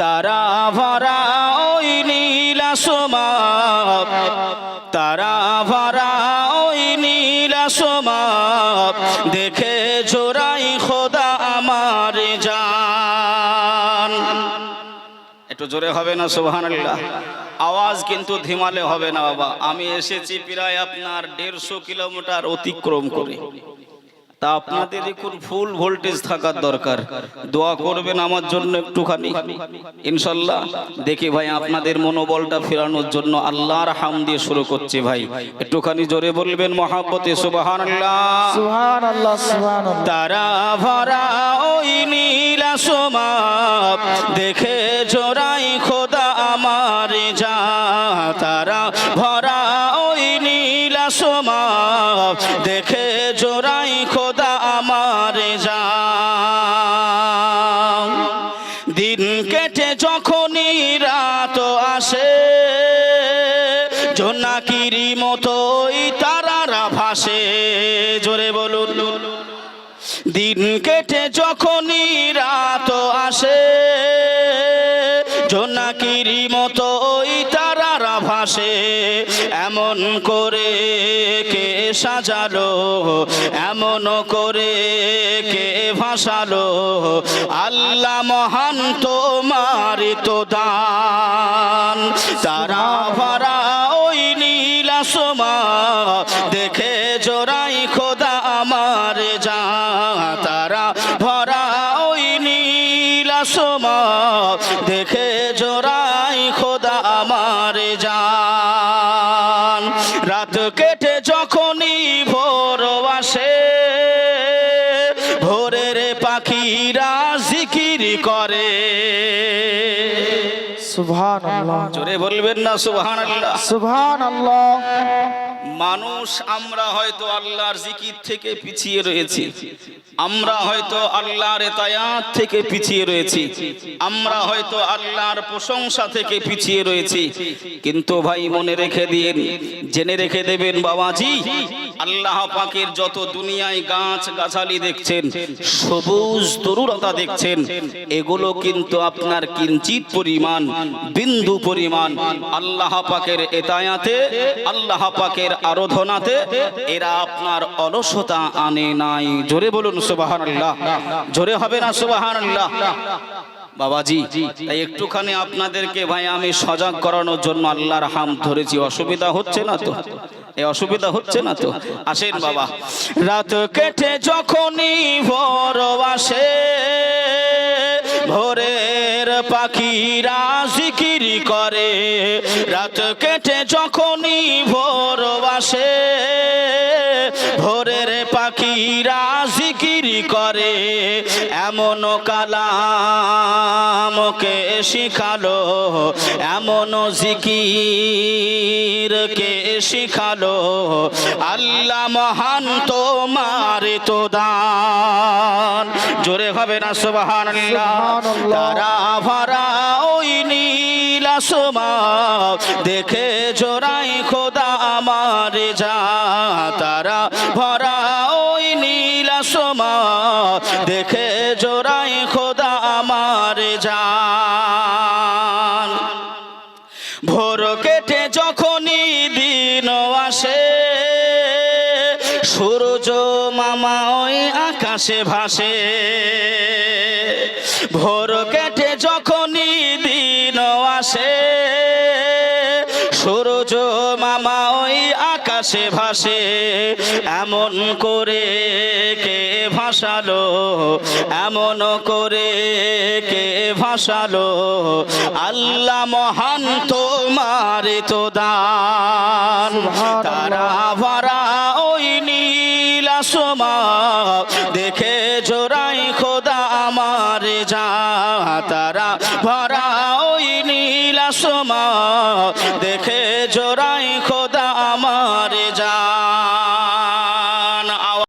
তারা ভরা ওই নীলা নীলাসমা তারা ভরা ওই নীলা নীলাসমা দেখে জোড়াই খোদা আমার জান। একটু জোরে হবে না সুবহান আওয়াজ কিন্তু ধিমালে হবে না বাবা। আমি এসেছি প্রায় আপনার দেড়শো কিলোমিটার অতিক্রম করে। তা আপনাদের এখন ফুল ভোল্টেজ থাকার দরকার। দোয়া করবেন আমার জন্য একটুখানি। ইনশাল্লাহ দেখি ভাই আপনাদের মনোবলটা ফেরানোর জন্য আল্লাহর হাম দিয়ে শুরু করছি ভাই। একটুখানি জোরে বলবেন মহাব্বতে সুবাহান তারা ভরা ওই নীলা সমাপ দেখে জোড়াই দেখে জোড়াই খোদা আমার যা দিন কেটে যখনই রাত আসে, জোনাকিরি মতোই তারারা ভাসে। জোরে বলুন। দিন কেটে যখনই রাত আসে, জোনাকিরি মতো ওই তারারা ভাসে। এমন করে কে সাজালো, এমন করে কে ভাসালো। আল্লাহ মহান তোমার তো দান। তারা ভরা ওই নীলা সমা দেখে জোড়াই খোদা আমার যা তারা ভরা ওই নীলা সমা দেখে পাখিরা জিকির করে। সুবহান আল্লাহ জোরে বলবেন না সুবহান আল্লাহ সুবহান আল্লাহ মানুষ আমরা হয়তো আল্লাহর জিকির থেকে পিছিয়ে রয়েছি। আমরা হয়তো আল্লাহর এতায়াত থেকে পিছিয়ে রয়েছি। আমরা হয়তো আল্লাহর প্রশংসা থেকে পিছিয়ে রয়েছি। কিন্তু ভাই মনে রেখে দিন জেনে রেখে দেবেন বাবাজি আল্লাহ পাকের যত দুনিয়ায় গাছ গাছালি দেখছেন সবুজ তরুলতা দেখছেন এগুলো কিন্তু আপনার কিঞ্চিত পরিমাণ বিন্দু পরিমাণ আল্লাহ পাকের এতায়াতে, আল্লাহ পাকের আরাধনাতে এরা আপনার অলসতা আনে নাই। জোরে বলুন সুবহানাল্লাহ। জোরে হবে না সুবহানাল্লাহ? বাবাজি, তাই একটুখানি আপনাদেরকে ভাই আমি সজাগ করানোর জন্য আল্লাহর হাম ধরেছি। অসুবিধা হচ্ছে না তো? এই অসুবিধা হচ্ছে না তো? আসেন বাবা। রাত কেটে যখনই ভোর আসে ভোরের পাখিরা জিকির করে। রাত কেটে যখনই ভোর আসে ভোরের পাখিরা জিকির করে। এমন কালামকে শিখালো? এমন জিকির কে শিখালো? আল্লাহ মহান তোমার তো দান। জোরে হবে না সুবহান সুবহানাল্লাহ। তারা দেখে জোড়াই খোদা আমার যা, তারা ভরা ওই নীল আসমা। দেখে জোড়াই খোদা আমার যা। ভোর কেটে যখনই দিন আসে, সূর্য মামা ওই আকাশে ভাসে। ভোর কেটে যখনই দিন আসে সূর্য মামা ওই আকাশে ভাসে। এমন করে কে ভাসালো? এমন করে কে ভাসালো? আল্লাহ মহান তোমার তো দান। তারা ভরা ওই নীলা সমা দেখে ভরা ওই নীলা সোমা দেখে জোড়াই খোদা